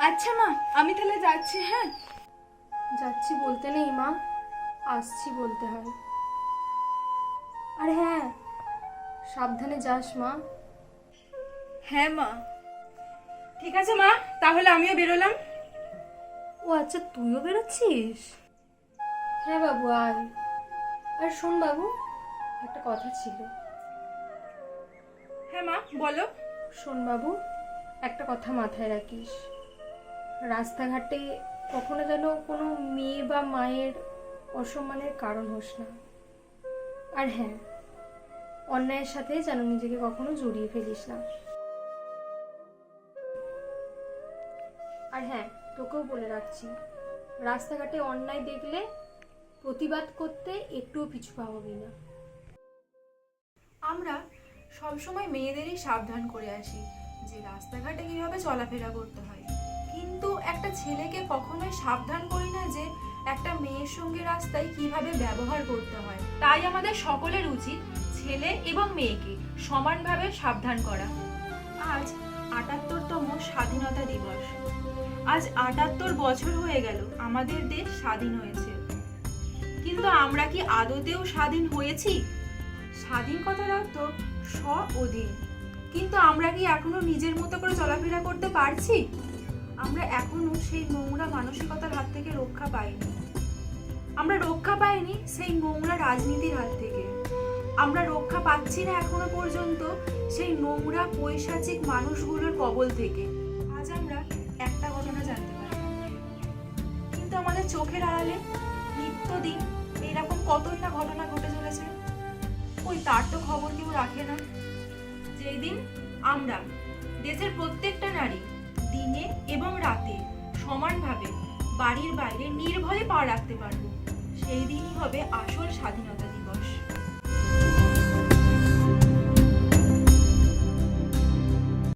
আচ্ছা মা আমি তাহলে যাচ্ছি হ্যাঁ? যাচ্ছি বলতে নেই মা আসছি বলতে হয়। আর হ্যাঁ সাবধানে যাস মা। হ্যাঁ মা। ঠিক আছে মা তাহলে আমিও বেরোলাম। ও আচ্ছা তুইও বেরোচ্ছিস? হ্যাঁ বাবু আয়। আর শোন বাবু একটা কথা ছিল। হ্যাঁ মা বলো। শোন বাবু একটা কথা মাথায় রাখিস। রাস্তাঘাটে কখনো যেন কোনো মেয়ে বা মায়ের অসম্মানের কারণ হোস না। আর হ্যাঁ অন্যায়ের সাথে যেন নিজেকে কখনো জড়িয়ে ফেলিস না। আর হ্যাঁ তোকেও বলে রাখছি, রাস্তাঘাটে অন্যায় দেখলে প্রতিবাদ করতে একটুও পিছু পাবি না। আমরা সবসময় মেয়েদেরই সাবধান করে আসি যে রাস্তাঘাটে কীভাবে চলাফেরা করতে হয়। ছেলেকে কখনোই সাবধান করি না যে একটা মেয়ের সঙ্গে রাস্তায় কীভাবে ব্যবহার করতে হয়। তাই আমাদের সকলের উচিত ছেলে এবং মেয়েকে সমানভাবে সাবধান করা। আজ আটাত্তরতম স্বাধীনতা দিবস। আজ আটাত্তর বছর হয়ে গেল, আমাদের দেশ স্বাধীন হয়েছে। কিন্তু আমরা কি আদতেও স্বাধীন হয়েছি? স্বাধীন কথার অর্থ স্ব অধীন। কিন্তু আমরা কি এখনও নিজের মতো করে চলাফেরা করতে পারছি? আমরা এখনও সেই নোংরা মানসিকতার হাত থেকে রক্ষা পাইনি। আমরা রক্ষা পাইনি সেই নোংরা রাজনীতির হাত থেকে। আমরা রক্ষা পাচ্ছি না এখনও পর্যন্ত সেই নোংরা পৈশাচিক মানুষগুলোর কবল থেকে। আজ আমরা একটা ঘটনা জানতে পারি। কিন্তু আমাদের চোখের আড়ালে নিত্যদিন এরকম কতই না ঘটনা ঘটে চলেছে, ওই তার তো খবর কেউ রাখে না। যেই দিন আমরা, দেশের প্রত্যেকটা নারী দিনে এবং রাতে সমানভাবে বাড়ির বাইরে নির্ভয়ে পা রাখতে পারব। সেই দিনই হবে আসল স্বাধীনতা